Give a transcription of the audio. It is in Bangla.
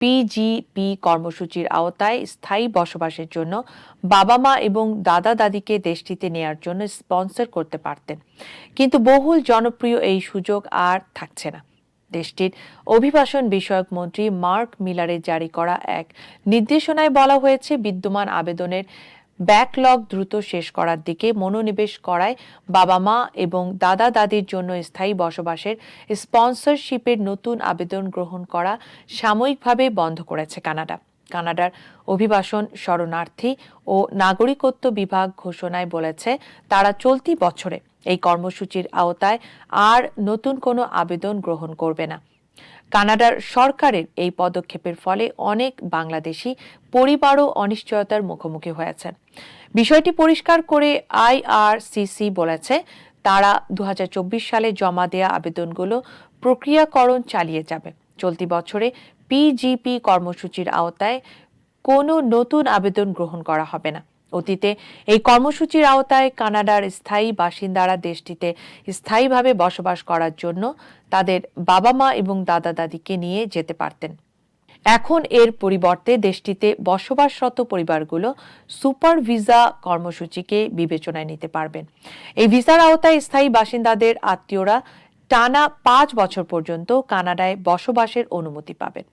পিজিপি কর্মসূচির আওতায় স্থায়ী বসবাসের জন্য বাবা মা এবং দাদা দাদিকে দেশটিতে নেয়ার জন্য স্পন্সর করতে পারতেন। কিন্তু বহুল জনপ্রিয় এই সুযোগ আর থাকছে না। দেশটির অভিবাসন বিষয়ক মন্ত্রী মার্ক মিলারের জারি করা এক নির্দেশনায় বলা হয়েছে, বিদ্যমান আবেদনের ব্যাকলগ দ্রুত শেষ করার দিকে মনোনিবেশ করায় বাবা মা এবং দাদা দাদির জন্য স্থায়ী বসবাসের স্পন্সরশিপের নতুন আবেদন গ্রহণ করা সাময়িকভাবে বন্ধ করেছে কানাডা। কানাডার অভিবাসন শরণার্থী ও নাগরিকত্ব বিভাগ ঘোষণায় বলেছে, তারা চলতি বছরে এই কর্মসূচির আওতায় আর নতুন কোনো আবেদন গ্রহণ করবে না। কানাডার সরকারের এই পদক্ষেপের ফলে অনেক বাংলাদেশি পরিবারও অনিশ্চয়তার মুখোমুখি হয়েছেন। বিষয়টি পরিষ্কার করে আইআরসিসি বলেছে, তারা দু হাজার চব্বিশ সালে জমা দেয়া আবেদনগুলো প্রক্রিয়াকরণ চালিয়ে যাবে। চলতি বছরে পিজিপি কর্মসূচির আওতায় কোনো নতুন আবেদন গ্রহণ করা হবে না। অতীতে এই কর্মসূচির আওতায় কানাডার স্থায়ী বাসিন্দারা দেশটিতে স্থায়ীভাবে বসবাস করার জন্য তাদের বাবা মা এবং দাদা দাদিকে নিয়ে যেতে পারতেন। এখন এর পরিবর্তে দেশটিতে বসবাসরত পরিবারগুলো সুপার ভিসা কর্মসূচিকে বিবেচনায় নিতে পারবেন। এই ভিসার আওতায় স্থায়ী বাসিন্দাদের আত্মীয়রা টানা পাঁচ বছর পর্যন্ত কানাডায় বসবাসের অনুমতি পাবেন।